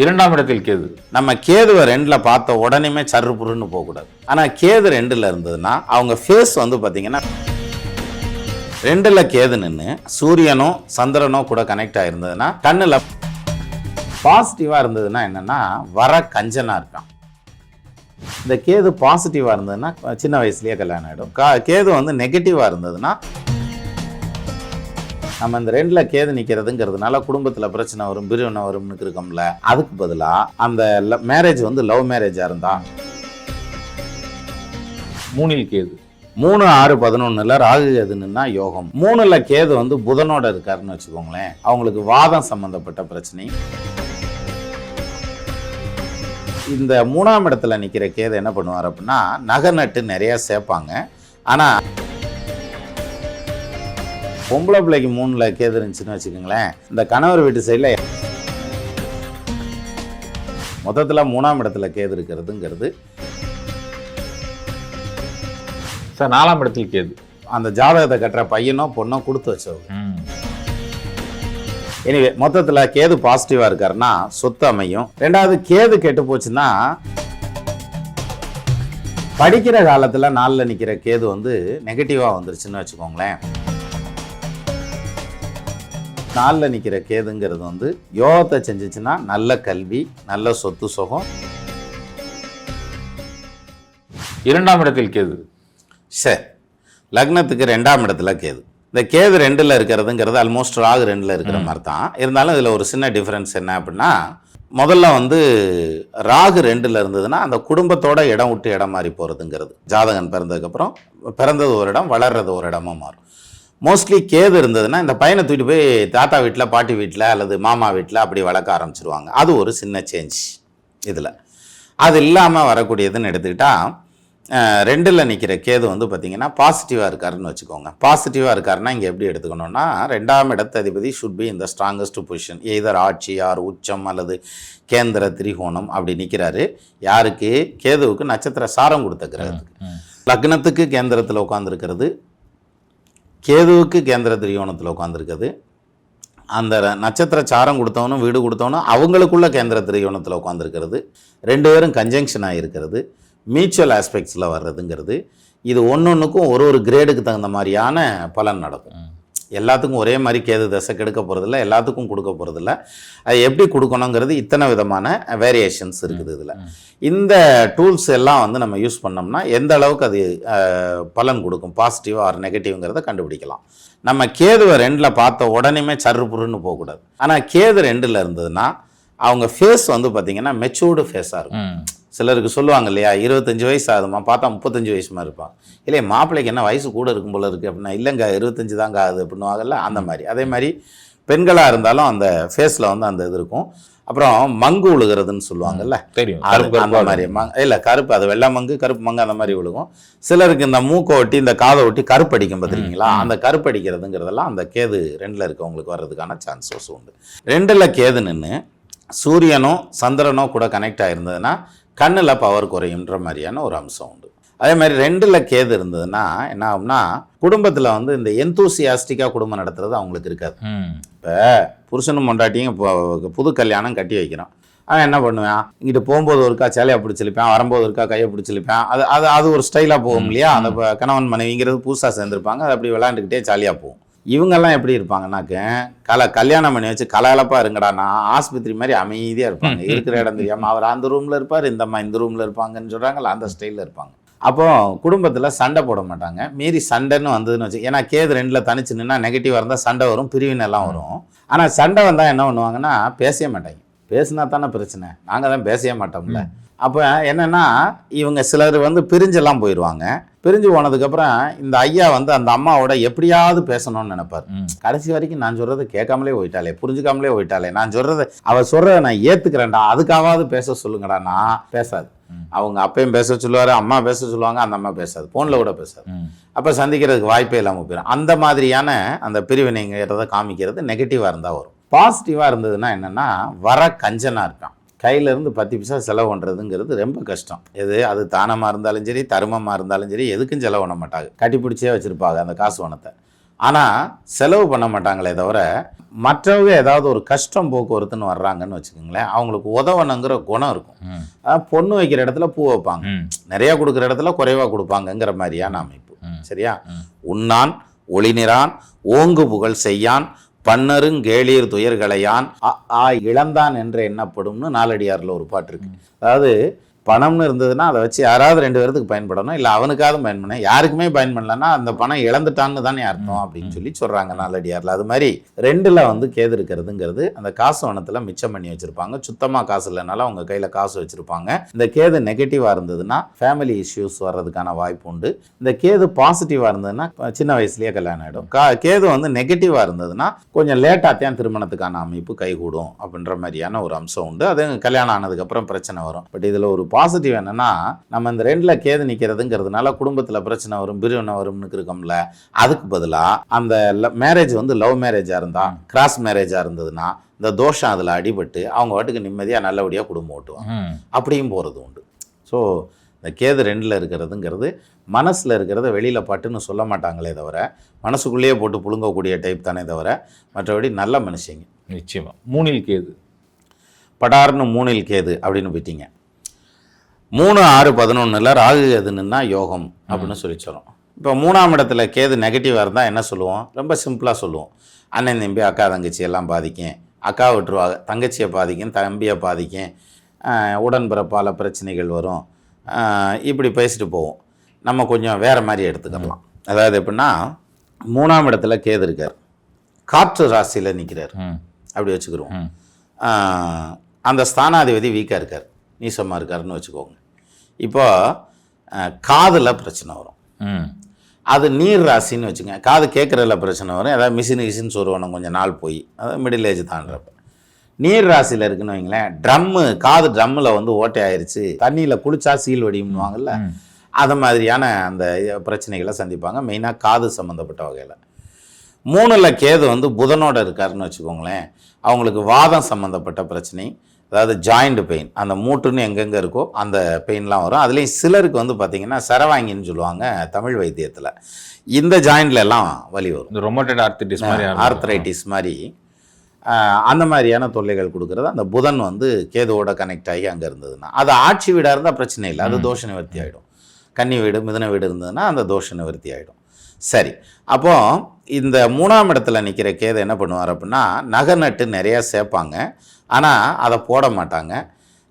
இரண்டாம் இடத்தில் கேது. நம்ம கேதுவை ரெண்டில் பார்த்த உடனேமே சர்ரு புருன்னு போகக்கூடாது. ஆனால் கேது ரெண்டில் இருந்ததுன்னா அவங்க ஃபேஸ் வந்து பார்த்தீங்கன்னா ரெண்டில் கேது நின்று சூரியனோ சந்திரனோ கூட கனெக்ட் ஆகிருந்ததுன்னா கண்ணில் பாசிட்டிவாக இருந்ததுன்னா என்னென்னா வர கஞ்சனாக இருக்கான். இந்த கேது பாசிட்டிவாக இருந்ததுன்னா சின்ன வயசுலேயே கல்யாணம் ஆகிடும் கா கேது வந்து நெகட்டிவாக இருந்ததுன்னா நம்ம இந்த ரெண்டில் கேது நிற்கிறதுங்கிறதுனால குடும்பத்தில் பிரச்சனை வரும் பிரிவினை வரும்னு இருக்கோம்ல அதுக்கு பதிலாக அந்த மேரேஜ் வந்து லவ் மேரேஜாக இருந்தா? மூணில் கேது. மூணு ஆறு பதினொன்னுல ராகு கேதுன்னா யோகம். மூணுல கேது வந்து புதனோட இருக்காருன்னு வச்சுக்கோங்களேன் அவங்களுக்கு வாதம் சம்பந்தப்பட்ட பிரச்சனை. இந்த மூணாம் இடத்துல நிற்கிற கேது என்ன பண்ணுவார் அப்படின்னா நகை நட்டு நிறைய சேர்ப்பாங்க. ஆனால் பொம்பளை பிள்ளைக்கு மூணுல கேது இருந்துச்சுன்னு வச்சுக்கோங்களேன். இந்த கணவர் வீட்டு சைடில் மொத்தத்தில் மூணாம் இடத்துல கேது இருக்கிறதுங்கிறது. சார் நாலாம் இடத்தில் கேது. அந்த ஜாதகத்தை கட்டுற பையனோ பொண்ணோ கொடுத்து வச்சவங்க. எனிவே மொத்தத்தில் கேது பாசிட்டிவாக இருக்காருன்னா சொத்து அமையும். ரெண்டாவது கேது கெட்டு போச்சுன்னா படிக்கிற காலத்தில் நாளில் நிற்கிற கேது வந்து நெகட்டிவாக வந்துருச்சுன்னு வச்சுக்கோங்களேன். நாளில் நிற்கிற கேதுங்கிறது வந்து யோகத்தை செஞ்சுச்சுன்னா நல்ல கல்வி நல்ல சொத்து சுகம். இரண்டாம் இடத்தில் கேது. சரி லக்னத்துக்கு ரெண்டாம் இடத்துல கேது. இந்த கேது ரெண்டில் இருக்கிறதுங்கிறது ஆல்மோஸ்ட் ராகு ரெண்டில் இருக்கிற மாதிரி தான் இருந்தாலும் இதில் ஒரு சின்ன டிஃப்ரென்ஸ் என்ன அப்படின்னா முதல்ல வந்து ராகு ரெண்டில் இருந்ததுன்னா அந்த குடும்பத்தோட இடம் விட்டு இடம் மாறி போகிறதுங்கிறது ஜாதகன் பிறந்ததுக்கப்புறம் பிறந்தது ஒரு இடம் வளர்றது ஒரு இடமா மாறும். மோஸ்ட்லி கேது இருந்ததுன்னா இந்த பையனை தூக்கிட்டு போய் தாத்தா வீட்டில் பாட்டி வீட்டில் அல்லது மாமா வீட்டில் அப்படி வளர்க்க ஆரம்பிச்சிருவாங்க. அது ஒரு சின்ன சேஞ்ச் இதில். அது இல்லாமல் வரக்கூடியதுன்னு எடுத்துக்கிட்டால் ரெண்டில் நிற்கிற கேது வந்து பார்த்தீங்கன்னா பாசிட்டிவாக இருக்காருன்னு வச்சுக்கோங்க. பாசிட்டிவாக இருக்காருன்னா இங்கே எப்படி எடுத்துக்கணும்னா ரெண்டாம் இடத்த அதிபதி ஷுட் பி இந்த ஸ்ட்ராங்கஸ்ட் பொசிஷன் எய்தர் ஆட்சி ஆர் உச்சம் அல்லது கேந்திர திரிகோணம் அப்படி நிற்கிறாரு யாருக்கு? கேதுவுக்கு நட்சத்திர சாரம் கொடுத்த கிரகத்துக்கு. லக்னத்துக்கு கேந்திரத்தில் உட்காந்துருக்கிறது கேதுவுக்கு கேந்திர திரிகோணத்தில் உட்காந்துருக்குது அந்த நட்சத்திர சாரம் கொடுத்தவனும் வீடு கொடுத்தவனும் அவங்களுக்குள்ள கேந்திர திரிகோணத்தில் உட்காந்துருக்கிறது ரெண்டு பேரும் கன்ஜங்ஷன் ஆகிருக்கிறது மியூச்சுவல் ஆஸ்பெக்ட்ஸில் வர்றதுங்கிறது. இது ஒன்று ஒன்றுக்கும் ஒரு ஒரு கிரேடுக்கு தகுந்த மாதிரியான பலன் நடக்கும். எல்லாத்துக்கும் ஒரே மாதிரி கேது தசை கெடுக்க போகிறதில்ல எல்லாத்துக்கும் கொடுக்க போகிறதில்ல அது எப்படி கொடுக்கணுங்கிறது இத்தனை விதமான வேரியேஷன்ஸ் இருக்குது இதில். இந்த டூல்ஸ் எல்லாம் வந்து நம்ம யூஸ் பண்ணோம்னா எந்த அளவுக்கு அது பலன் கொடுக்கும் பாசிட்டிவ் ஆர் நெகட்டிவ்ங்கிறத கண்டுபிடிக்கலாம். நம்ம கேதுவை ரெண்டில் பார்த்த உடனேமே சர்ரு புருன்னு போகக்கூடாது. ஆனால் கேது ரெண்டில் இருந்ததுன்னா அவங்க ஃபேஸ் வந்து பார்த்திங்கன்னா மெச்சூர்டு ஃபேஸாக இருக்கும். சிலருக்கு சொல்லுவாங்க இல்லையா இருபத்தஞ்சு வயசு ஆகுதுமா பார்த்தா முப்பத்தஞ்சு வயசு மாதிரி இருப்பான். இல்லையா மாப்பிள்ளைக்கு என்ன வயசு கூட இருக்கும் போல இருக்குது அப்படின்னா இல்லைங்க இருபத்தஞ்சு தாங்க ஆகுது அப்படின்னுவாங்கல்ல அந்த மாதிரி. அதே மாதிரி பெண்களாக இருந்தாலும் அந்த ஃபேஸில் வந்து அந்த இது இருக்கும். அப்புறம் மங்கு விழுகிறதுன்னு சொல்லுவாங்கல்ல தெரியும். கருப்பு அந்த கருப்பா மாதிரி மங் இல்லை கருப்பு அது வெள்ளை மங்கு கருப்பு மங்கு அந்த மாதிரி விழுகும் சிலருக்கு இந்த மூக்கை ஒட்டி இந்த காதை ஒட்டி கருப்படிக்கும் பார்த்துருக்கீங்களா? அந்த கருப்படிக்கிறதுங்கிறதெல்லாம் அந்த கேது ரெண்டில் இருக்கவங்களுக்கு வர்றதுக்கான சான்சஸ் உண்டு. ரெண்டில் கேது நின்று சூரியனோ சந்திரனோ கூட கனெக்ட் ஆயிருந்ததுன்னா கண்ணில் பவர் குறையுன்ற மாதிரியான ஒரு அம்சம் உண்டு. அதே மாதிரி ரெண்டில் கேது இருந்ததுன்னா என்ன ஆகும்னா குடும்பத்தில் வந்து இந்த எந்தூசியாஸ்டிக்காக குடும்பம் நடத்துறது அவங்களுக்கு இருக்காது. இப்போ புருஷனும் பொண்டாட்டியும் இப்போ புது கல்யாணம் கட்டி வைக்கிறான் அவன் என்ன பண்ணுவான்? இங்கிட்டு போகும்போது ஒருக்கா சேலையை பிடிச்சிருப்பான் வரும்போது ஒருக்கா கையை பிடிச்சிருப்பான் அது அது அது ஒரு ஸ்டைலாக போகும் இல்லையா? அந்த கணவன் மனைவிங்கிறது புதுசாக சேர்ந்துருப்பாங்க. அது அப்படி விளாண்டுக்கிட்டே ஜாலியாக போகும். இவங்கெல்லாம் எப்படி இருப்பாங்கன்னாக்க கல கல்யாணம் பண்ணி வச்சு கலகலப்பாக இருங்கடா நான் ஆஸ்பத்திரி மாதிரி அமைதியாக இருப்பாங்க. இருக்கிற இடம் தெரியாமல் அவர் அந்த ரூமில் இருப்பார் இந்த அம்மா இந்த ரூமில் இருப்பாங்கன்னு சொல்கிறாங்கல்ல அந்த ஸ்டைலில் இருப்பாங்க. அப்போ குடும்பத்தில் சண்டை போட மாட்டாங்க. மீறி சண்டைன்னு வந்ததுன்னு வச்சு ஏன்னா கேது ரெண்டில் தனிச்சு நின்னா நெகட்டிவாக இருந்தால் சண்டை வரும் பிரிவினை எல்லாம் வரும். ஆனால் சண்டை வந்தால் என்ன பண்ணுவாங்கன்னா பேசவே மாட்டாங்க. பேசினா தானே பிரச்சனை. நாங்கள் தான் பேசவே மாட்டோம்ல. அப்போ என்னன்னா இவங்க சிலர் வந்து பிரிஞ்செல்லாம் போயிடுவாங்க பிரிஞ்சு போனதுக்கப்புறம் இந்த ஐயா வந்து அந்த அம்மாவோட எப்படியாவது பேசணும்னு நினைப்பார். கடைசி வரைக்கும் நான் சொல்றதை கேட்காமலே போயிட்டாலே புரிஞ்சுக்காமலே போயிட்டாலே நான் சொல்றதை அவ சொல்றதை நான் ஏத்துக்கிறேன்டா அதுக்காவது பேச சொல்லுங்கடா நான் பேசாது. அவங்க அப்பையும் பேச சொல்லுவாரு அம்மா பேச சொல்லுவாங்க அந்த அம்மா பேசாது. போன்ல கூட பேசாது. அப்போ சந்திக்கிறதுக்கு வாய்ப்பே இல்லாமல் போயிடும் அந்த மாதிரியான அந்த பிரிவினைங்கிறத காமிக்கிறது நெகட்டிவாக இருந்தால் வரும். பாசிட்டிவாக இருந்ததுன்னா என்னென்னா வர கஞ்சனாக இருக்கான். கையிலேருந்து பத்து பைசா செலவு பண்ணுறதுங்கிறது ரொம்ப கஷ்டம். எது? அது தானமாக இருந்தாலும் சரி தருமமாக இருந்தாலும் சரி எதுக்கும் செலவு பண்ண மாட்டாங்க. கட்டி பிடிச்சே வச்சுருப்பாங்க அந்த காசு பணத்தை. ஆனால் செலவு பண்ண மாட்டாங்களே தவிர மற்றவங்க ஏதாவது ஒரு கஷ்டம் போக்குவரத்துன்னு வர்றாங்கன்னு வச்சுக்கோங்களேன் அவங்களுக்கு உதவணுங்கிற குணம் இருக்கும். அதாவது பொண்ணு வைக்கிற இடத்துல பூ வைப்பாங்க. நிறைய கொடுக்குற இடத்துல குறைவா கொடுப்பாங்கங்கிற மாதிரியான அமைப்பு. சரியா. உண்ணான் ஒளிநிறான் ஓங்கு புகழ் செய்யான் பன்னருங் கேளீர் துயர்களையான் அ- ஆ இழந்தான் என்று எண்ணப்படும்னு நாலடியாரில் ஒரு பாட்டு இருக்கு. அதாவது பணம்னு இருந்ததுன்னா அதை வச்சு யாராவது ரெண்டு பேர்த்துக்கு பயன்படணும். இல்லை அவனுக்காவது பயன் பண்ண யாருக்குமே பயன் பண்ணலன்னா அந்த பணம் இழந்துட்டான்னு தானே அர்த்தம் அப்படின்னு சொல்லி சொல்றாங்க நாலடியார்ல. அது மாதிரி ரெண்டுல வந்து கேது இருக்கிறதுங்கிறது அந்த காசு வனத்துல மிச்சம் பண்ணி வச்சிருப்பாங்க. சுத்தமா காசு இல்லைனாலும் அவங்க கையில காசு வச்சிருப்பாங்க. இந்த கேது நெகட்டிவா இருந்ததுன்னா ஃபேமிலி இஷ்யூஸ் வர்றதுக்கான வாய்ப்பு உண்டு. இந்த கேது பாசிட்டிவா இருந்ததுன்னா சின்ன வயசுலயே கல்யாணம் ஆயிடும். கா- கேது வந்து நெகட்டிவா இருந்ததுன்னா கொஞ்சம் லேட்டாக தான் திருமணத்துக்கான அமைப்பு கைகூடும் அப்படின்ற மாதிரியான ஒரு அம்சம் உண்டு. அது கல்யாணம் ஆனதுக்கப்புறம் பிரச்சனை வரும். பட் இதில் ஒரு பாசிட்டிவ் என்னன்னா நம்ம இந்த ரெண்டில் கேது நிற்கிறதுங்கிறதுனால குடும்பத்தில் பிரச்சனை வரும் பிரிவினை வரும்னு இருக்கோம்ல அதுக்கு பதிலாக அந்த மேரேஜ் வந்து லவ் மேரேஜாக இருந்தால் கிராஸ் மேரேஜாக இருந்ததுன்னா இந்த தோஷம் அதில் அடிபட்டு அவங்க வாட்டுக்கு நிம்மதியாக நல்லபடியாக குடும்பம் ஓட்டுவாங்க. அப்படியும் போகிறது உண்டு. ஸோ இந்த கேது ரெண்டில் இருக்கிறதுங்கிறது மனசில் இருக்கிறத வெளியில் பட்டுன்னு சொல்ல மாட்டாங்களே தவிர மனசுக்குள்ளேயே போட்டு புழுங்கக்கூடிய டைப் தானே தவிர மற்றபடி நல்ல மனுஷங்க. நிச்சயமா. மூணில் கேது. படார்னு மூணில் கேது அப்படின்னு போயிட்டீங்க. மூணு ஆறு பதினொன்றில் ராகு கேதுன்னா யோகம் அப்படின்னு சொல்லி சொல்கிறோம் இப்போ மூணாம் இடத்துல கேது நெகட்டிவாக இருந்தால் என்ன சொல்லுவோம்? ரொம்ப சிம்பிளாக சொல்லுவோம். அண்ணன் தம்பி அக்கா தங்கச்சி எல்லாம் பாதிக்கும். அக்கா விட்டுருவாங்க. தங்கச்சியை பாதிக்கும் தம்பியை பாதிக்கும். உடன்பிறப்பால் பிரச்சனைகள் வரும். இப்படி பேசிட்டு போவோம். நம்ம கொஞ்சம் வேறு மாதிரி எடுத்துக்கலாம். அதாவது எப்படின்னா மூணாம் இடத்துல கேது இருக்கார். காற்று ராசியில் நிற்கிறார். அப்படி வச்சுக்கிருவோம். ம். ஆஹ் அந்த ஸ்தானாதிபதி வீக்காக இருக்கார். நீசமாக இருக்காருன்னு வச்சுக்கோங்க. இப்போ காதில் பிரச்சனை வரும். அது நீர் ராசின்னு வச்சுங்க காது கேட்குறதுல பிரச்சனை வரும். ஏதாவது மிஷின் கிஷின் சொருவணும் கொஞ்சம் நாள் போய். அதாவது மிடில் ஏஜ் தாண்டுறப்ப. நீர் ராசியில் இருக்குன்னு வைங்களேன் ட்ரம்மு காது ட்ரம்மில் வந்து ஓட்டை ஆயிருச்சு. தண்ணியில் குளிச்சா சீல் வடியும்னுவாங்கல்ல. அது மாதிரியான அந்த பிரச்சனைகளை சந்திப்பாங்க. மெயினாக காது சம்மந்தப்பட்ட வகையில். மூணில் கேது வந்து புதனோட இருக்காருன்னு வச்சுக்கோங்களேன். அவங்களுக்கு வாதம் சம்மந்தப்பட்ட பிரச்சனை. அதாவது ஜாயிண்ட் பெயின் அந்த மூட்டுன்னு எங்கெங்கே இருக்கோ அந்த பெயின்லாம் வரும். அதுலேயும் சிலருக்கு வந்து பார்த்திங்கன்னா சரவாங்கின்னு சொல்லுவாங்க தமிழ் வைத்தியத்தில். இந்த ஜாயிண்ட்ல எல்லாம் வலி வரும். இந்த ரொமோட்டட் ஆர்த்திட்டிஸ் மாதிரி. ஆர்த்ரைட்டிஸ் மாதிரி. அந்த மாதிரியான தொல்லைகள் கொடுக்கறது. அந்த புதன் வந்து கேதுவோட கனெக்ட் ஆகி அங்கே இருந்ததுன்னா அது ஆட்சி வீடாக இருந்தால் பிரச்சனை இல்லை. அது தோஷ நிவர்த்தி ஆகிடும் கன்னி வீடு மிதன வீடு இருந்ததுன்னா அந்த தோஷ நிவர்த்தி ஆகிடும் சரி அப்போ இந்த மூணாம் இடத்துல நிற்கிற கேது என்ன பண்ணுவார் அப்படின்னா நகை நட்டு நிறையா சேர்ப்பாங்க. ஆனால் அதை போட மாட்டாங்க.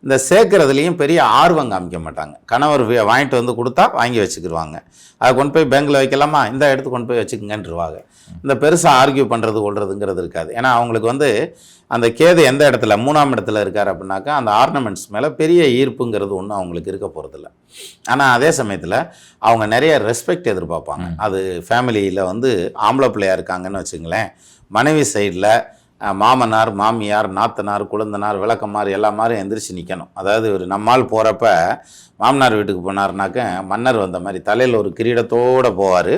இந்த சேர்க்கறதுலேயும் பெரிய ஆர்வம் காமிக்க மாட்டாங்க. கணவர் வாங்கிட்டு வந்து கொடுத்தா வாங்கி வச்சுக்கிடுவாங்க அதை கொண்டு போய் பேங்க்கில் வைக்கலாமா? இந்த எடுத்து கொண்டு போய் வச்சுக்கங்கன்றுவாங்க. இந்த பெருசாக ஆர்கியூ பண்ணுறது கொள்றதுங்கிறது இருக்காது. ஏன்னா அவங்களுக்கு வந்து அந்த கேது எந்த இடத்துல மூணாம் இடத்துல இருக்கார் அப்படின்னாக்கா அந்த ஆர்னமெண்ட்ஸ் மேலே பெரிய ஈர்ப்புங்கிறது ஒன்றும் அவங்களுக்கு இருக்க போகிறதில்ல ஆனால் அதே சமயத்தில் அவங்க நிறைய ரெஸ்பெக்ட் எதிர்பார்ப்பாங்க. அது ஃபேமிலியில் வந்து ஆம்பளை பிள்ளையா இருக்காங்கன்னு வச்சுங்களேன். மனைவி சைடில் மாமனார் மாமியார் நாத்தனார் குழந்தனார் விளக்கமார் எல்லா மாதிரியும் எந்திரிச்சு நிற்கணும் அதாவது ஒரு நம்மால் போகிறப்ப மாமனார் வீட்டுக்கு போனாருனாக்க மன்னர் வந்த மாதிரி தலையில் ஒரு கிரீடத்தோடு போவார்.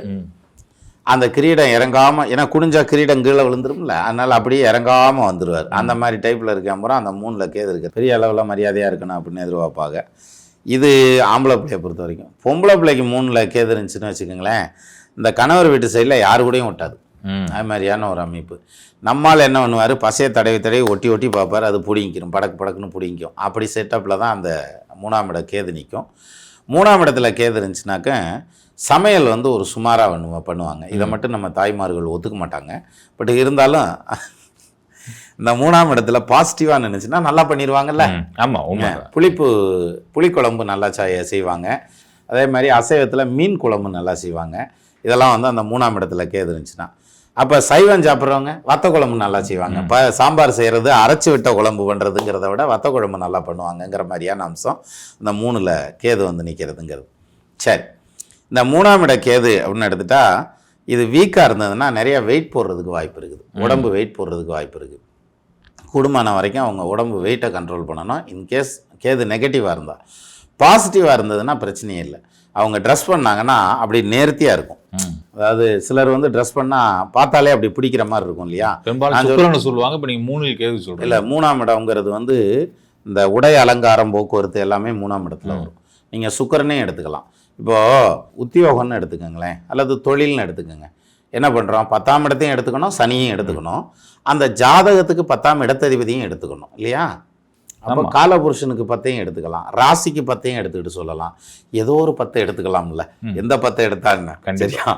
அந்த கிரீடம் இறங்காமல் ஏன்னா குனிஞ்சா கிரீடம் கீழே விழுந்துரும்ல அதனால் அப்படியே இறங்காமல் வந்துடுவார் அந்த மாதிரி டைப்பில் இருக்க பூரா அந்த மூணில் கேது இருக்கு. பெரிய அளவில் மரியாதையாக இருக்கணும் அப்படின்னு எதிர்பார்ப்பாங்க. இது ஆம்பளை பிள்ளையை பொறுத்த வரைக்கும். பொம்பளை பிள்ளைக்கு மூணில் கேது இருந்துச்சுன்னு வச்சுக்கோங்களேன் இந்த கணவர் வீட்டு சைடில் யாரு கூடயும் ஒட்டாது. ம். அது மாதிரியான ஒரு அமைப்பு. நம்மால் என்ன பண்ணுவார்? பசையை தடவி தடவி ஒட்டி ஒட்டி பார்ப்பார். அது பிடிங்கிரும் படக்கு படக்குன்னு பிடிங்கும் அப்படி செட்டப்பில் தான் அந்த மூணாம் இடம் கேது நிற்கும். மூணாம் இடத்துல கேது இருந்துச்சுனாக்க சமையல் வந்து ஒரு சுமாராக பண்ணுவ பண்ணுவாங்க. இதை மட்டும் நம்ம தாய்மார்கள் ஒத்துக்க மாட்டாங்க. பட் இருந்தாலும் இந்த மூணாம் இடத்துல பாசிட்டிவாக நினைச்சுன்னா நல்லா பண்ணிடுவாங்கல்ல ம். ஆமா உண்மை. புளிப்பு புளிக்குழம்பு நல்லா செய்- செய்வாங்க. அதே மாதிரி அசைவத்தில் மீன் குழம்பு நல்லா செய்வாங்க. இதெல்லாம் வந்து அந்த மூணாம் இடத்துல கேது இருந்துச்சுன்னா. அப்போ சைவம் சாப்பிட்றவங்க வத்த குழம்பு நல்லா செய்வாங்க. இப்போ சாம்பார் செய்கிறது அரைச்சி விட்ட குழம்பு பண்ணுறதுங்கிறத விட வத்த குழம்பு நல்லா பண்ணுவாங்கங்கிற மாதிரியான அம்சம் இந்த மூணில் கேது வந்து நிற்கிறதுங்கிறது சரி. இந்த மூணாம் இட கேது அப்படின்னு எடுத்துட்டா இது வீக்காக இருந்ததுன்னா நிறைய வெயிட் போடுறதுக்கு வாய்ப்பு இருக்குது. உடம்பு வெயிட் போடுறதுக்கு வாய்ப்பு இருக்குது. கூடுமான வரைக்கும் அவங்க உடம்பு வெயிட்டை கண்ட்ரோல் பண்ணணும். இன்கேஸ் கேது நெகட்டிவாக இருந்தால் பாசிட்டிவாக இருந்ததுன்னா பிரச்சனையே இல்லை. அவங்க ட்ரெஸ் பண்ணாங்கன்னா அப்படி நேர்த்தியாக இருக்கும். அதாவது சிலர் வந்து ட்ரெஸ் பண்ணால் பார்த்தாலே அப்படி பிடிக்கிற மாதிரி இருக்கும் இல்லையா? பெரும்பாலும் சொல்லுவாங்க இப்போ நீங்க மூணில் கேது சொல்றீங்க. இல்லை மூணாம் இடம்ங்கிறது வந்து இந்த உடை அலங்காரம் போக்குவரத்து எல்லாமே மூணாம் இடத்துல வரும். நீங்கள் சுக்கரனே எடுத்துக்கலாம். இப்போது உத்தியோகம்னு எடுத்துக்கோங்களேன் அல்லது தொழில்னு எடுத்துக்கோங்க. என்ன பண்ணுறோம் பத்தாம் இடத்தையும் எடுத்துக்கணும் சனியும் எடுத்துக்கணும். அந்த ஜாதகத்துக்கு பத்தாம் இடத்ததிபதியும் எடுத்துக்கணும் இல்லையா? அப்போ ஆமா. காலபுருஷனுக்கு பத்தையும் எடுத்துக்கலாம். ராசிக்கு பத்தையும் எடுத்துக்கிட்டு சொல்லலாம். ஏதோ ஒரு பத்தை எடுத்துக்கலாம்ல. எந்த பத்தை எடுத்தா என்ன கண்டிப்பா. சரியா.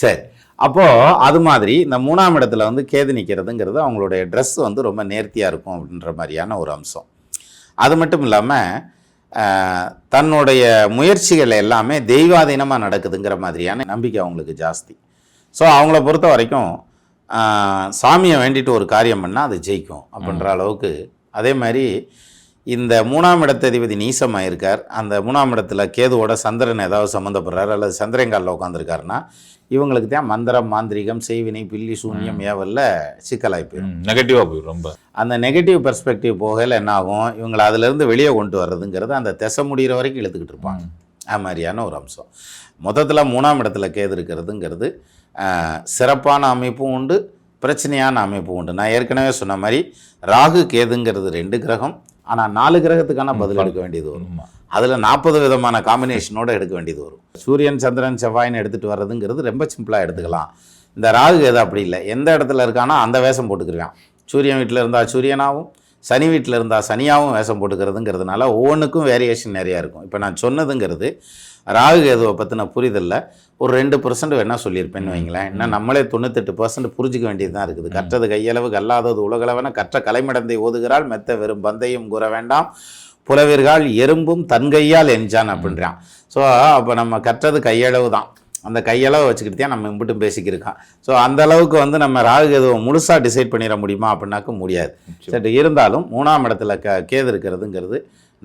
சரி. அப்போ அது மாதிரி இந்த மூணாம் இடத்துல வந்து கேது நிற்கிறதுங்கிறது அவங்களுடைய ட்ரெஸ் வந்து ரொம்ப நேர்த்தியாக இருக்கும் அப்படின்ற மாதிரியான ஒரு அம்சம். அது மட்டும் இல்லாமல் தன்னுடைய முயற்சிகள் எல்லாமே தெய்வாதீனமாக நடக்குதுங்கிற மாதிரியான நம்பிக்கை அவங்களுக்கு ஜாஸ்தி. ஸோ அவங்கள பொறுத்த வரைக்கும் சாமியை வேண்டிட்டு ஒரு காரியம் பண்ணால் அது ஜெயிக்கும் அப்படின்ற அளவுக்கு அதே மாதிரி இந்த மூணாம் இடத்ததிபதி நீசமாக இருக்கார் அந்த மூணாம் இடத்துல கேதுவோட சந்திரன் ஏதாவது சம்மந்தப்படுறாரு அல்லது சந்திரங்காலில் உட்காந்துருக்காருன்னா இவங்களுக்கு தான் மந்திரம் மாந்திரிகம் செய்வினை பில்லி சூன்யம் ஏவல்ல சிக்கலாய் போயிடும் நெகட்டிவா போயிடும் ரொம்ப. அந்த நெகட்டிவ் பெர்ஸ்பெக்டிவ் போகையில் என்ன ஆகும் இவங்களை அதிலிருந்து வெளியே கொண்டு வர்றதுங்கிறது அந்த திசை முடிகிற வரைக்கும் இழுத்துக்கிட்டு இருப்பாங்க. அது மாதிரியான ஒரு அம்சம். மொத்தத்தில் மூணாம் இடத்துல கேது இருக்கிறதுங்கிறது சிறப்பான அமைப்பும் உண்டு. பிரச்சனையான அமைப்பும் உண்டு. நான் ஏற்கனவே சொன்ன மாதிரி ராகு கேதுங்கிறது ரெண்டு கிரகம். ஆனால் நாலு கிரகத்துக்கான பதில் எடுக்க வேண்டியது வரும். அதில் நாற்பது விதமான காம்பினேஷனோட எடுக்க வேண்டியது வரும். சூரியன் சந்திரன் செவ்வாயின்னு எடுத்துகிட்டு வர்றதுங்கிறது ரொம்ப சிம்பிளாக எடுத்துக்கலாம். இந்த ராகு கேது அப்படி இல்லை. எந்த இடத்துல இருக்கானோ அந்த வேஷம் போட்டுக்கிருவான் சூரியன் வீட்டில் இருந்தால் சூரியனாகவும் சனி வீட்டில் இருந்தால் சனியாகவும் வேஷம் போட்டுக்கிறதுங்கிறதுனால ஒவ்வொன்றுக்கும் வேரியேஷன் நிறையா இருக்கும். இப்போ நான் சொன்னதுங்கிறது ராகு கேதுவை பற்றின புரிதலில். ஒரு ரெண்டு பர்சன்ட் வேணா சொல்லியிருப்பேன்னு வைங்களேன். இன்னும் நம்மளே தொண்ணூத்தெட்டு பர்சன்ட் புரிஞ்சிக்க வேண்டியது தான் இருக்குது கற்றது கையளவு கல்லாதது உலகளவன கற்ற கலைமடந்தை ஓதுகிறாள். மெத்த வெறும் பந்தையும் கூற வேண்டாம். புலவீர்கள் எறும்பும் தன்கையால் எஞ்சான் அப்படின்றான். ஸோ அப்போ நம்ம கற்றது கையளவு தான். அந்த கையளவு வச்சுக்கிட்டு தான் நம்ம இம்பிட்டும் பேசிக்கிருக்கான். ஸோ அந்த அளவுக்கு வந்து நம்ம ராகு கேதுவை முழுசாக டிசைட் பண்ணிட முடியுமா? அப்படின்னாக்க முடியாது. சரி இருந்தாலும் மூணாம் இடத்துல க கேது இருக்கிறதுங்கிறது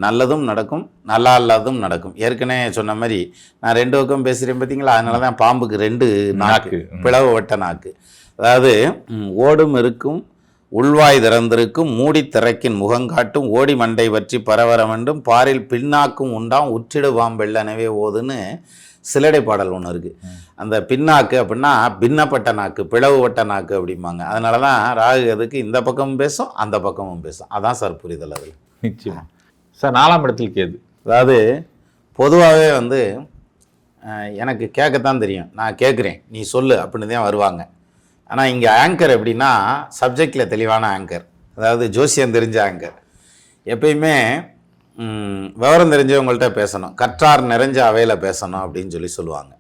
நல்லதும் நடக்கும் நல்லா இல்லாததும் நடக்கும். ஏற்கனவே சொன்ன மாதிரி நான் ரெண்டு பக்கம் பேசுகிறேன் பார்த்தீங்களா அதனால தான் பாம்புக்கு ரெண்டு நாக்கு. பிளவு வட்ட நாக்கு. அதாவது ஓடும் இருக்கும் உள்வாய் திறந்திருக்கும் மூடி திறக்கின் முகங்காட்டும் ஓடி மண்டை பற்றி பரவரமென்றும் பாரில் பின்னாக்கும் உண்டாம் உற்றிடு பாம்பெள்ளனவே ஓதுன்னு சிலடை பாடல் ஒன்று இருக்குது அந்த பின்னாக்கு அப்படின்னா பின்னப்பட்ட நாக்கு பிளவுபட்ட நாக்கு அப்படிம்பாங்க. அதனால தான் ராகு அதுக்கு இந்த பக்கமும் பேசும் அந்த பக்கமும் பேசும். அதான் சார் புரிதல் அது நிச்சயமா. சார் நாலாம் இடத்தில் கேது. அதாவது பொதுவாகவே வந்து எனக்கு கேட்கத்தான் தெரியும். நான் கேட்குறேன் நீ சொல்லு அப்படின்னு தான் வருவாங்க. ஆனால் இங்கே ஆங்கர் எப்படின்னா சப்ஜெக்டில் தெளிவான ஆங்கர் அதாவது ஜோசியம் தெரிஞ்ச ஆங்கர் எப்பயுமே விவரம் தெரிஞ்சவங்கள்ட்ட பேசணும். கற்றார் நிறைஞ்ச அவையில் பேசணும் அப்படின்னு சொல்லி சொல்லுவாங்க.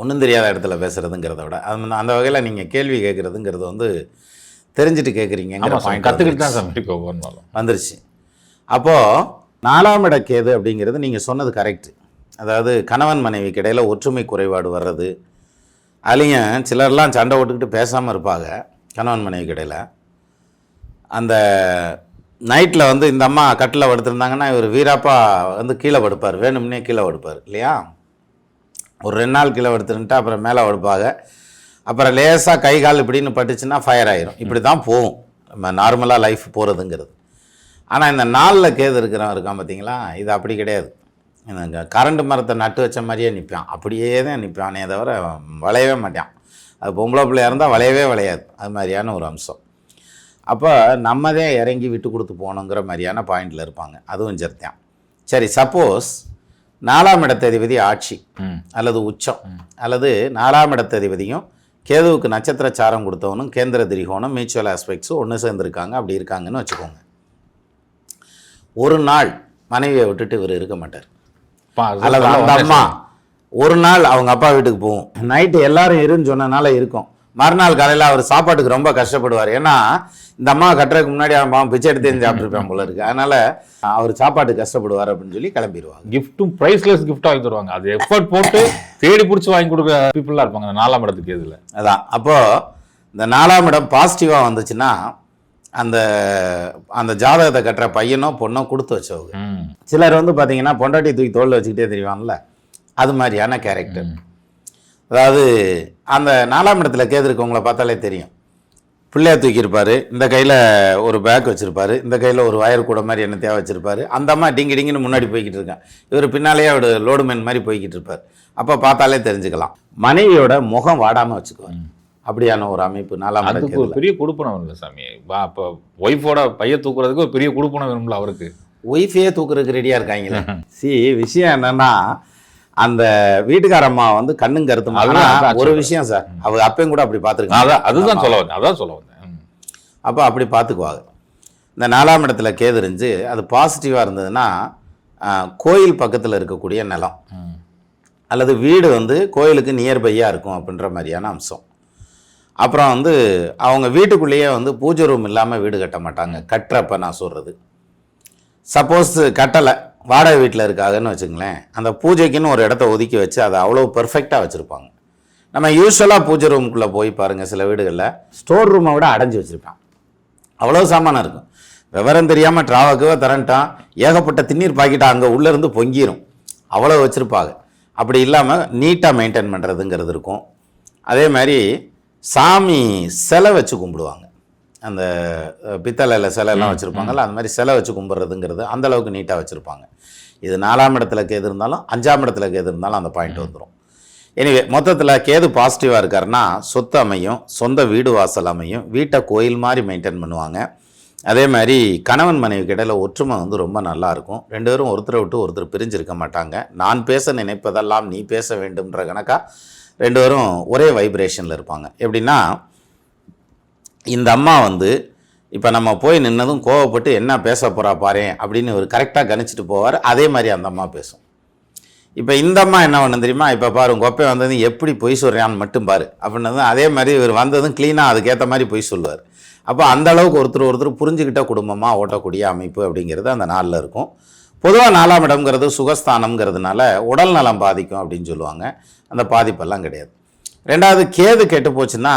ஒன்றும் தெரியாத இடத்துல பேசுகிறதுங்கிறத விட அது அந்த வகையில் நீங்கள் கேள்வி கேட்குறதுங்கிறது வந்து தெரிஞ்சுட்டு பாயிண்ட் கத்துக்கிட்டு தான் ஒவ்வொரு வந்துருச்சு. அப்போது நாலாம் இட கேது அப்படிங்கிறது நீங்கள் சொன்னது கரெக்ட் அதாவது கணவன் மனைவிக்கு கிடையில் ஒற்றுமை குறைபாடு வர்றது அதுலேயும் சிலர்லாம் சண்டை விட்டுக்கிட்டு பேசாமல் இருப்பாங்க கணவன் மனைவிக்கு கிடையில் அந்த நைட்டில் வந்து இந்த அம்மா கட்டில் படுத்திருந்தாங்கன்னா இவர் வீராப்பா வந்து கீழே படுப்பார் வேணும்னே கீழே படுப்பார் இல்லையா? ஒரு ரெண்டு நாள் கீழே படுத்துருந்துட்டு அப்புறம் மேலே படுப்பாங்க. அப்புறம் லேசாக கை கால் இப்படின்னு பட்டுச்சுன்னா ஃபயர் ஆயிரும். இப்படி தான் போகும். நம்ம நார்மலாக லைஃப் போகிறதுங்கிறது ஆனால் இந்த நாளில் கேது இருக்கிறவன் இருக்கான் பார்த்தீங்களா இது அப்படி கிடையாது. இந்த கரண்ட் மரத்தை நட்டு வச்ச மாதிரியே நிற்பான் அப்படியே தான் நிற்பானே தவிர வளையவே மாட்டான். அது பொம்பளை பிள்ளையா இருந்தால் வளையவே வளையாது. அது மாதிரியான ஒரு அம்சம். அப்போ நம்ம தான் இறங்கி விட்டு கொடுத்து போகணுங்கிற மாதிரியான பாயிண்டில் இருப்பாங்க. அதுவும் சரித்தான் சரி சப்போஸ் நாலாம் இடத்ததிபதி ஆட்சி அல்லது உச்சம் அல்லது நாலாம் இடத்ததிபதியும் கேதுவுக்கு நட்சத்திர சாரம் கொடுத்தவனும் கேந்திர திரிகோணம் மியூச்சுவல் ஆஸ்பெக்ட்ஸும் ஒன்று சேர்ந்துருக்காங்க. அப்படி இருக்காங்கன்னு வச்சுக்கோங்க. ஒரு நாள் மனைவியை விட்டுட்டு இவர் இருக்க மாட்டார். அல்லது அந்த அம்மா ஒரு நாள் அவங்க அப்பா வீட்டுக்கு போகும் நைட்டு எல்லாரும் இருன்னு சொன்னனால இருக்கும். மறுநாள் காலையில் அவர் சாப்பாட்டுக்கு ரொம்ப கஷ்டப்படுவார். ஏன்னா இந்த அம்மா கட்டுறதுக்கு முன்னாடி அவன் பாவம் பிச்சை எடுத்து சாப்பிட்ருப்பான் போல இருக்கு. அதனால அவர் சாப்பாட்டுக்கு கஷ்டப்படுவார் அப்படின்னு சொல்லி கிளம்பிடுவாங்க. கிஃப்ட்டும் ப்ரைஸ்லெஸ் கிஃப்ட் வாங்கி தருவாங்க. அது எஃபர்ட் போட்டு தேடி பிடிச்சி வாங்கி கொடுக்குற பீப்புளாக இருப்பாங்க. அந்த நாலாம் இடத்துக்கு இதுல அதான். அப்போது இந்த நாலாம் இடம் பாசிட்டிவாக வந்துச்சுன்னா அந்த அந்த ஜாதகத்தை கட்டுற பையனோ பொண்ணோ கொடுத்து வச்சவங்க. சிலர் வந்து பார்த்தீங்கன்னா பொண்டாட்டி தூக்கி தோளில் வச்சுக்கிட்டே தெரிவாங்கல்ல? அது மாதிரியான கேரக்டர் அதாவது அந்த நாலாம் இடத்துல கேது இருக்கவங்கள பார்த்தாலே தெரியும். பிள்ளைய தூக்கியிருப்பாரு இந்த கையில் ஒரு பேக் வச்சுருப்பாரு இந்த கையில் ஒரு வயர் கூட மாதிரி என்னத்தையா வச்சுருப்பாரு. அந்த அம்மா டிங்கி டிங்கின்னு முன்னாடி போய்கிட்டு இருக்கான் இவர் பின்னாலேயே அவர் லோடுமேன் மாதிரி போய்கிட்டு இருப்பார். அப்போ பார்த்தாலே தெரிஞ்சுக்கலாம். மனைவியோட முகம் வாடாமல் வச்சுக்குவார். அப்படியான ஒரு அமைப்பு நாலாம் அதுக்கு. ஒரு பெரிய கொடுப்பனம் இல்லை சாமி வா இப்போ ஒய்ஃபோட பைய தூக்குறதுக்கு ஒரு பெரிய கொடுப்பனம் வேணும்ல அவருக்கு ஒய்ஃபே தூக்குறதுக்கு ரெடியாக இருக்காங்களே சி விஷயம் என்னன்னா அந்த வீட்டுக்கார அம்மா வந்து கண்ணும் கருத்துமா அதுதான் ஆனா, அதான் ஒரு. விஷயம் சார் அவ அப்பயும் கூட அப்படி அதான் பார்த்துருக்காங்க அதுதான் சொல்ல வந்தேன் அதான் சொல்ல வந்தேன். அப்போ அப்படி பார்த்துக்குவாங்க இந்த நாலாம் இடத்துல கேது இருந்துச்சு அது பாசிட்டிவாக இருந்ததுன்னா கோயில் பக்கத்தில் இருக்கக்கூடிய நிலம். அல்லது வீடு வந்து கோயிலுக்கு நியர்பையாக இருக்கும் அப்படின்ற மாதிரியான அம்சம் அப்புறம் வந்து அவங்க வீட்டுக்குள்ளேயே வந்து பூஜை ரூம் இல்லாமல் வீடு கட்ட மாட்டாங்க. கட்டுறப்ப நான் சொல்கிறது சப்போஸ் கட்டலை. வாடகை வீட்டில் இருக்காங்கன்னு வச்சுங்களேன். அந்த பூஜைக்குன்னு ஒரு இடத்த ஒதுக்கி வச்சு அதை அவ்வளோ பெர்ஃபெக்டாக வச்சுருப்பாங்க. நம்ம யூஸ்வலாக பூஜை ரூமுக்குள்ளே போய் பாருங்கள் சில வீடுகளில். ஸ்டோர் ரூமை விட அடைஞ்சு வச்சுருப்பான். அவ்வளோ சாமானம் இருக்கும். விவரம் தெரியாமல் ட்ராவக்குவோ தரன்ட்டான் ஏகப்பட்ட திண்ணீர் பாக்கெட்டை அங்கே உள்ளேருந்து பொங்கிடும் அவ்வளோ வச்சுருப்பாங்க. அப்படி இல்லாமல் நீட்டாக மெயின்டைன் பண்ணுறதுங்கிறது இருக்கும். அதே மாதிரி சாமி சிலை வச்சு கும்பிடுவாங்க. அந்த பித்தளையில் சிலைலாம் வச்சுருப்பாங்கல்ல அந்த மாதிரி சிலை வச்சு கும்பிட்றதுங்கிறது அந்த அளவுக்கு நீட்டாக வச்சுருப்பாங்க. இது நாலாம் இடத்துல கேது இருந்தாலும் அஞ்சாம் இடத்துல கேது இருந்தாலும் அந்த பாயிண்ட் வந்துடும் எனிவே மொத்தத்தில் கேது பாசிட்டிவாக இருக்காருன்னா சொத்து அமையும் சொந்த வீடு வாசல் அமையும் வீட்டை கோயில் மாதிரி மெயின்டைன் பண்ணுவாங்க. அதே மாதிரி கணவன் மனைவிக்கு இடையில ஒற்றுமை வந்து ரொம்ப நல்லா இருக்கும். ரெண்டு பேரும் ஒருத்தரை விட்டு ஒருத்தர் பிரிஞ்சிருக்க மாட்டாங்க. நான் பேச நினைப்பதெல்லாம் நீ பேச வேண்டும்ன்ற கணக்கா ரெண்டு பேரும் ஒரே வைப்ரேஷனில் இருப்பாங்க. எப்படின்னா இந்த அம்மா வந்து இப்போ நம்ம போய் நின்னதும் கோவப்பட்டு என்ன பேச போகிறா பாருன் அப்படின்னு ஒரு கரெக்டாக கணிச்சிட்டு போவார். அதே மாதிரி அந்த அம்மா பேசும். இப்போ இந்த அம்மா என்ன பண்ணு தெரியுமா? இப்போ பாரு கொப்பை வந்ததும் எப்படி பொய் சொல்கிறான்னு மட்டும் பாரு. அப்படின்னதும் அதே மாதிரி இவர் வந்ததும் க்ளீனாக அதுக்கேற்ற மாதிரி பொய் சொல்லுவார். அப்போ அந்த அளவுக்கு ஒருத்தர் ஒருத்தர் புரிஞ்சுக்கிட்ட குடும்பமாக ஓட்டக்கூடிய அமைப்பு அப்படிங்கிறது அந்த நாளில் இருக்கும். பொதுவாக நாலாம் இடம்ங்கிறது சுகஸ்தானம்ங்கிறதுனால உடல் நலம் பாதிக்கும் அப்படின்னு சொல்லுவாங்க. அந்த பாதிப்பெல்லாம் கிடையாது. ரெண்டாவது கேது கெட்டு போச்சுன்னா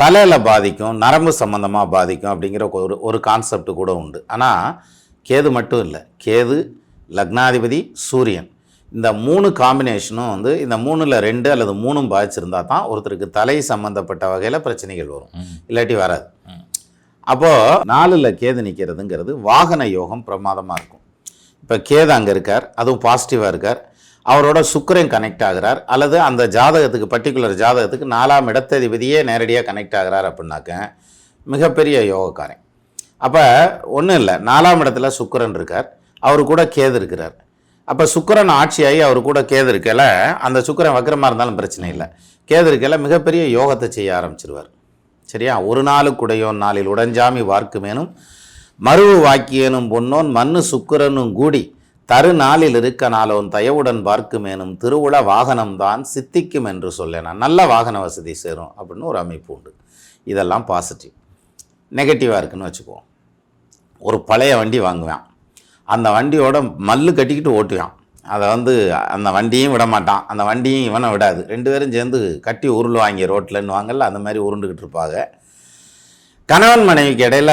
தலையில் பாதிக்கும் நரம்பு சம்மந்தமாக பாதிக்கும் அப்படிங்கிற ஒரு ஒரு கான்செப்ட் கூட உண்டு. ஆனால் கேது மட்டும் இல்லை. கேது லக்னாதிபதி சூரியன். இந்த மூணு காம்பினேஷனும் வந்து இந்த மூணில் ரெண்டு அல்லது மூணும் பாதிச்சிருந்தா தான் ஒருத்தருக்கு தலை சம்மந்தப்பட்ட வகையில் பிரச்சனைகள் வரும். இல்லாட்டி வராது. அப்போது நாலில் கேது நிற்கிறதுங்கிறது வாகன யோகம் பிரமாதமாக இருக்கும். இப்போ கேது அங்கே இருக்கார் அதுவும் பாசிட்டிவாக இருக்கார். அவரோட சுக்கரன் கனெக்ட் ஆகிறார் அல்லது அந்த ஜாதகத்துக்கு பர்டிகுலர் ஜாதகத்துக்கு நாலாம் இடத்ததிபதியே நேரடியாக கனெக்ட் ஆகிறார் அப்படின்னாக்க மிகப்பெரிய யோகக்காரன். அப்போ ஒன்றும் இல்லை நாலாம் இடத்துல சுக்கிரன் இருக்கார் அவர் கூட கேது இருக்கிறார். அப்போ சுக்கரன் ஆட்சியாகி அவர் கூட கேது இருக்கல அந்த சுக்கிரன் வக்கரமாக இருந்தாலும் பிரச்சனை இல்லை. கேது இருக்கல மிகப்பெரிய யோகத்தை செய்ய ஆரம்பிச்சிருவார். சரியா? ஒரு நாளுக்குடையோன் நாளில் உடஞ்சாமி வார்க்குமேனும் மருவு வாக்கியனும் பொன்னோன் மண்ணு சுக்கிரனும் கூடி தரு நாளில் இருக்க நாளோன் தயவுடன் பார்க்குமேனும் திருவுள வாகனம்தான் சித்திக்கும் என்று சொல்லேனா நல்ல வாகன வசதி சேரும் அப்படின்னு ஒரு அமைப்பு உண்டு. இதெல்லாம் பாசிட்டிவ் நெகட்டிவாக இருக்குன்னு வச்சுக்குவோம். ஒரு பழைய வண்டி வாங்குவான். அந்த வண்டியோட மல்லு கட்டிக்கிட்டு ஓட்டுவான். அதை வந்து அந்த வண்டியும் விட மாட்டான் அந்த வண்டியும் இவனை விடாது. ரெண்டு பேரும் சேர்ந்து கட்டி உருள் வாங்கி ரோட்டில்னு வாங்கல அந்த மாதிரி உருண்டுக்கிட்டு இருப்பாங்க. கணவன் மனைவிக்கு இடையில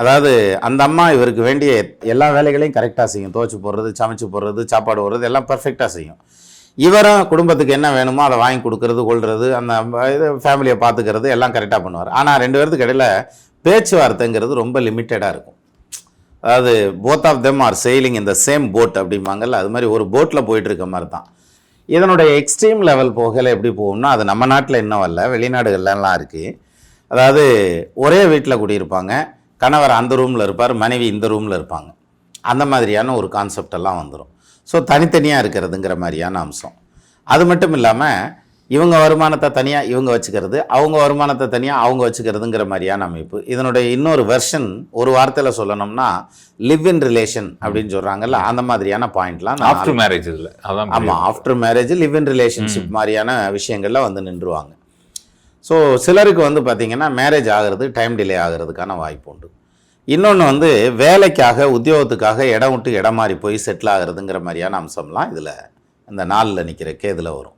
அதாவது அந்த அம்மா இவருக்கு வேண்டிய எல்லா வேலைகளையும் கரெக்டாக செய்யும். துவச்சி போடுறது சமைச்சு போடுறது சாப்பாடு போடுறது எல்லாம் பர்ஃபெக்டாக செய்யும். இவரும் குடும்பத்துக்கு என்ன வேணுமோ அதை வாங்கி கொடுக்கறது கொள்வது அந்த இது ஃபேமிலியை பார்த்துக்கிறது எல்லாம் கரெக்டாக பண்ணுவார். ஆனால் ரெண்டு பேர்த்துக்கு இடையில பேச்சுவார்த்தைங்கிறது ரொம்ப லிமிட்டடாக இருக்கும். அதாவது both of them are sailing இந்த சேம் போட் அப்படிம்பாங்கல்ல அது மாதிரி ஒரு போட்டில் போயிட்டு இருக்க மாதிரி தான் இதனுடைய எக்ஸ்ட்ரீம் லெவல் போகல எப்படி போகும்னா அது நம்ம நாட்டில் இன்னும் வரல வெளிநாடுகள்லாம் இருக்குது அதாவது ஒரே வீட்டில் குடியிருப்பாங்க. கணவர் அந்த ரூமில் இருப்பார் மனைவி இந்த ரூமில் இருப்பாங்க. அந்த மாதிரியான ஒரு கான்செப்ட் எல்லாம் வந்துடும் ஸோ தனித்தனியாக இருக்கிறதுங்கிற மாதிரியான அம்சம். அது மட்டும் இல்லாமல் இவங்க வருமானத்தை தனியாக இவங்க வச்சுக்கிறது அவங்க வருமானத்தை தனியாக அவங்க வச்சுக்கிறதுங்கிற மாதிரியான அமைப்பு. இதனுடைய இன்னொரு வெர்ஷன் ஒரு வார்த்தையில் சொல்லணும்னா லிவ் இன் ரிலேஷன் அப்படின்னு சொல்கிறாங்கல்ல அந்த மாதிரியான பாயிண்ட்லாம் ஆஃப்டர் மேரேஜ் அதான் ஆமாம் after marriage live in relationship மாதிரியான விஷயங்கள்ல வந்து நின்றுவாங்க. ஸோ சிலருக்கு வந்து பார்த்திங்கன்னா மேரேஜ் ஆகிறது டைம் டிலே ஆகிறதுக்கான வாய்ப்பு உண்டு. இன்னொன்று வந்து வேலைக்காக உத்தியோகத்துக்காக இடம் விட்டு இடம் மாறி போய் செட்டில் ஆகிறதுங்கிற மாதிரியான அம்சம்லாம் இதில் இந்த நாளில் நிற்கிற கேதில் வரும்.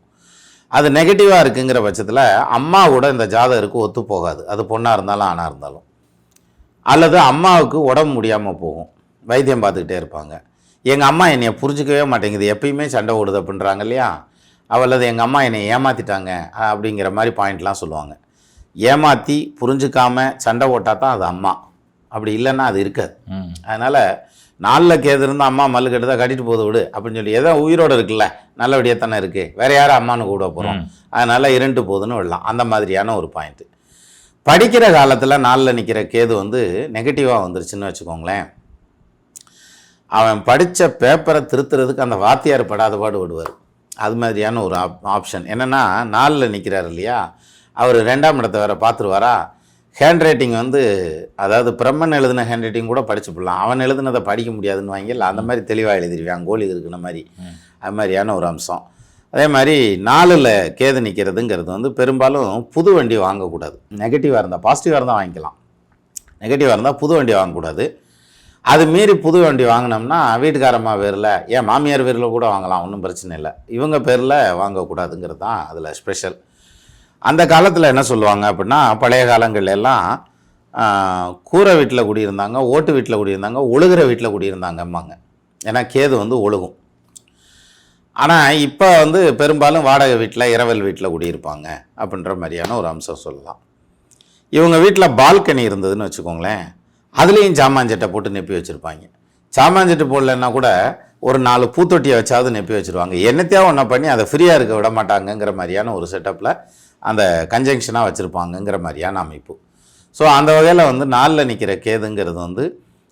அது நெகட்டிவாக இருக்குங்கிற பட்சத்தில் அம்மாவோட இந்த ஜாதகருக்கு ஒத்து போகாது. அது பொண்ணாக இருந்தாலும் ஆணாக இருந்தாலும். அல்லது அம்மாவுக்கு உடம்பு முடியாமல் போகும். வைத்தியம் பார்த்துக்கிட்டே இருப்பாங்க. எங்கள் அம்மா என்னையை புரிஞ்சிக்கவே மாட்டேங்குது. எப்பயுமே சண்டை ஓடுது அப்படின்றாங்க இல்லையா? அவளது எங்கள் அம்மா என்னை ஏமாற்றிட்டாங்க அப்படிங்கிற மாதிரி பாயிண்ட்லாம் சொல்லுவாங்க. ஏமாற்றி புரிஞ்சுக்காம சண்டை ஓட்டா தான் அது அம்மா. அப்படி இல்லைன்னா அது இருக்காது. ம். அதனால் நாளில் கேது இருந்தால் அம்மா மல்லு கட்டுதா கட்டிட்டு போது விடு அப்படின்னு சொல்லி ஏதோ உயிரோடு இருக்குல்ல நல்லபடியாக தானே இருக்குது வேறு யாரும் அம்மானு கூட போகிறோம். அதனால் இருண்டு போகுதுன்னு விடலாம். அந்த மாதிரியான ஒரு பாயிண்ட்டு படிக்கிற காலத்தில் நாளில் நிற்கிற கேது வந்து நெகட்டிவாக வந்துருச்சுன்னு வச்சுக்கோங்களேன். அவன் படித்த பேப்பரை திருத்துறதுக்கு அந்த வாத்தியார் படாத பாடு விடுவார். அது மாதிரியான ஒரு ஆப் ஆப்ஷன் என்னென்னா நாலில் நிற்கிறார் இல்லையா? அவர் ரெண்டாம் இடத்தை வேற பார்த்துருவாரா? ஹேண்ட் ரைட்டிங் வந்து அதாவது பிரம்மன் எழுதின ஹேண்ட் ரைட்டிங் கூட படிச்சு போடலாம். அவன் எழுதுனதை படிக்க முடியாதுன்னு வாங்கல அந்த மாதிரி தெளிவாக எழுதிருவான் கோலி இருக்கிற மாதிரி. அது மாதிரியான ஒரு அம்சம். அதே மாதிரி நாலில் கேது நிற்கிறதுங்கிறது வந்து பெரும்பாலும் புது வண்டி வாங்கக்கூடாது. நெகட்டிவாக இருந்தால் பாசிட்டிவாக இருந்தால் வாங்கிக்கலாம். நெகட்டிவாக இருந்தால் புது வண்டி வாங்கக்கூடாது. அது மீறி புது வண்டி வாங்கினோம்னா வீட்டுக்காரம்மா பேரில் ஏன் மாமியார் பேரில் கூட வாங்கலாம் ஒன்றும் பிரச்சனை இல்லை. இவங்க பேரில் வாங்கக்கூடாதுங்கிறது தான் அதில் ஸ்பெஷல் அந்த காலத்தில் என்ன சொல்லுவாங்க அப்படின்னா பழைய காலங்கள்ல எல்லாம் கூரை வீட்டில் குடியிருந்தாங்க ஓட்டு வீட்டில் குடியிருந்தாங்க ஒழுகிற வீட்டில் குடியிருந்தாங்கம்பாங்க ஏன்னா கேது வந்து ஒழுகும். ஆனால் இப்போ வந்து பெரும்பாலும் வாடகை வீட்டில் இரவல் வீட்டில் குடியிருப்பாங்க அப்படின்ற மாதிரியான ஒரு அம்சம் சொல்லலாம். இவங்க வீட்டில் பால்கனி இருந்ததுன்னு வச்சுக்கோங்களேன். அதுலேயும் சாமான்சட்டை போட்டு நெப்பி வச்சுருப்பாங்க. சாமான்சட்டு போடலன்னா கூட ஒரு நாலு பூத்தொட்டியை வச்சாவது நெப்பி வச்சுருவாங்க. என்னத்தையாவது ஒன்றை பண்ணி அதை ஃப்ரீயாக இருக்க விட மாட்டாங்கங்கிற மாதிரியான ஒரு செட்டப்பில் அந்த கன்ஜங்ஷனாக வச்சுருப்பாங்கங்கிற மாதிரியான அமைப்பு. ஸோ அந்த வகையில் வந்து நாளில் நிற்கிற கேதுங்கிறது வந்து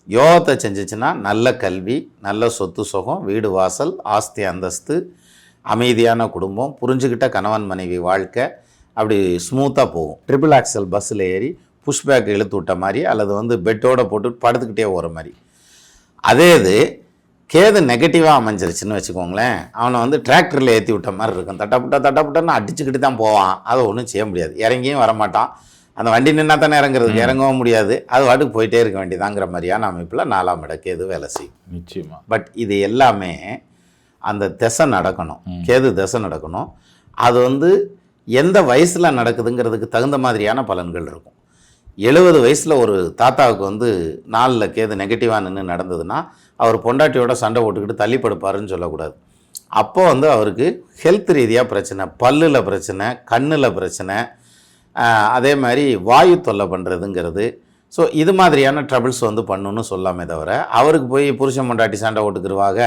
யோகத்தை செஞ்சிச்சின்னா நல்ல கல்வி நல்ல சொத்து சுகம் வீடு வாசல் ஆஸ்தி அந்தஸ்து அமைதியான குடும்பம் புரிஞ்சுக்கிட்ட கணவன் மனைவி வாழ்க்கை அப்படி ஸ்மூத்தாக போகும். ட்ரிபிள் ஆக்சல் பஸ்ஸில் ஏறி புஷ்பேக் இழுத்து விட்ட மாதிரி அல்லது வந்து பெட்டோட போட்டு படுத்துக்கிட்டே போகிற மாதிரி. அதே இது கேது நெகட்டிவாக அமைஞ்சிருச்சுன்னு வச்சுக்கோங்களேன் அவனை வந்து டிராக்டரில் ஏற்றி விட்ட மாதிரி இருக்கும். தட்டப்புட்டா தட்டப்புட்டான்னு அடிச்சுக்கிட்டு தான் போவான். அதை ஒன்றும் செய்ய முடியாது. இறங்கியும் வரமாட்டான். அந்த வண்டி நின்னா தானே இறங்குறதுக்கு இறங்கவும் முடியாது. அது வாட்டுக்கு போயிட்டே இருக்க வேண்டியதாங்கிற மாதிரியான அமைப்பில் நாலாம் இட கேது வேலை செய்யும். நிச்சயமா. பட் இது எல்லாமே அந்த திசை நடக்கணும். கேது திசை நடக்கணும். அது வந்து எந்த வயசில் நடக்குதுங்கிறதுக்கு தகுந்த மாதிரியான பலன்கள் இருக்கும். எழுபது வயசில் ஒரு தாத்தாவுக்கு வந்து நாலில் கேது நெகட்டிவாக நின்று நடந்ததுன்னா அவர் பொண்டாட்டியோட சண்டை போட்டுக்கிட்டு தள்ளி படுப்பாருன்னு சொல்லக்கூடாது. அப்போ வந்து அவருக்கு ஹெல்த் ரீதியாக பிரச்சனை பல்லில் பிரச்சனை கண்ணில் பிரச்சனை அதே மாதிரி வாயு தொல்லை பண்ணுறதுங்கிறது ஸோ இது மாதிரியான ட்ரபிள்ஸ் வந்து பண்ணுன்னு சொல்லாமே தவிர அவருக்கு போய் புருஷன் பொண்டாட்டி சண்டை ஓட்டுக்குருவாங்க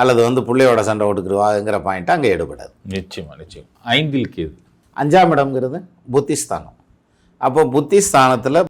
அல்லது வந்து பிள்ளையோட சண்டை ஓட்டுக்குருவாங்கங்கிற பாயிண்ட் அங்கே எடுபடாது. நிச்சயமா நிச்சயம். ஐந்தில் கேது. அஞ்சாம் இடம்ங்கிறது புத்திஸ்தானம். அப்போ புத்திஸ்தானத்தில்